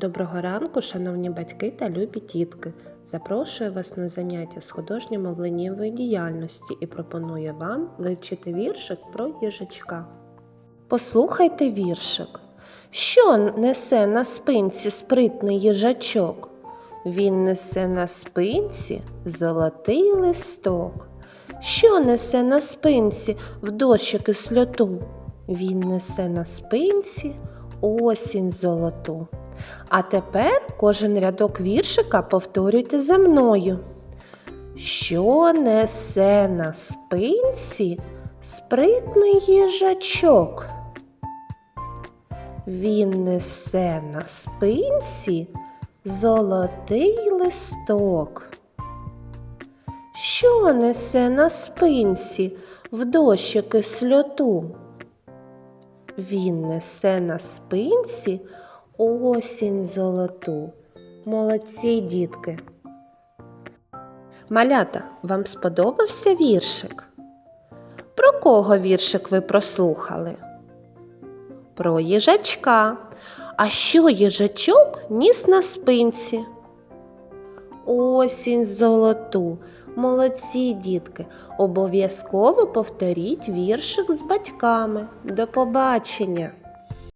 Доброго ранку, шановні батьки та любі тітки. Запрошую вас на заняття з художньо-мовленнєвої діяльності і пропоную вам вивчити віршик про їжачка. Послухайте віршик. Що несе на спинці спритний їжачок? Він несе на спинці золотий листок. Що несе на спинці в дощі кислоту? Він несе на спинці осінь золоту. А тепер кожен рядок віршика повторюйте за мною. Що несе на спинці спритний їжачок? Він несе на спинці золотий листок. Що несе на спинці в дощі кислоту? Він несе на спинці осінь золоту. Молодці, дітки. Малята, вам сподобався віршик? Про кого віршик ви прослухали? Про їжачка. А що їжачок ніс на спинці? Осінь золоту. Молодці, дітки. Обов'язково повторіть віршик з батьками. До побачення!